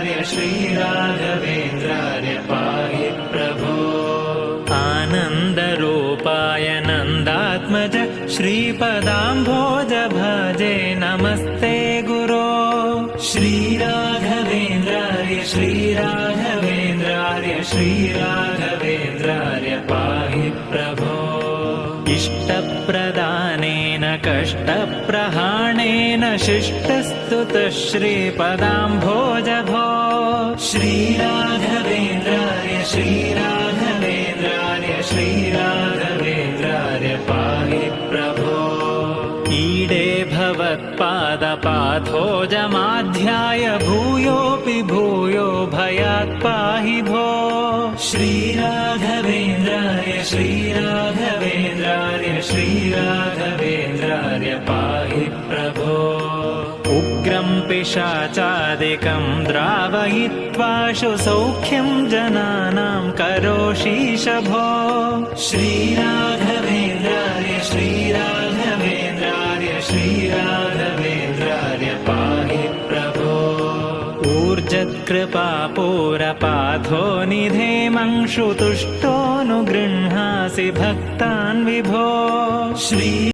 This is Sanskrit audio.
श्रीराघवेन्द्रार्य पाहि प्रभो। आनन्दरूपाय नन्दात्मज श्रीपदाम्भोज भजे नमस्ते गुरो। श्रीराघवेन्द्रार्य श्रीराघवेन्द्रार्य श्रीराघवेन्द्रार्य पाहि प्रभो। इष्टप्रदानेन कष्टप्रहाणेन शिष्टस्तुतः श्रीपदाम्भोज भो श्रीराघवेन्द्रार्य श्रीराघवेन्द्रार्य श्रीराघवेन्द्रार्य पाहि प्रभो। ईडे भवत्पादपाथोजमाध्याय भूयोऽपि भूयो भयात् पाहि भो। श्रीराघवेन्द्राय श्रीराघवेन्द्राय श्रीराघवेन्द्राय पाहि प्रभो। उग्रं पिशाचादिकं द्रावयित्वाशु सौख्यं जनानां करोषीश भो श्रीराघवेन्द्राय श्रीराघवेन्द्राय श्रीराघवेन्द्राय पाहि प्रभो। ऊर्जत्कृपापूरपाथो निधेमंशु तुष्टोऽनुगृह्णासि भक्तान् विभो। श्री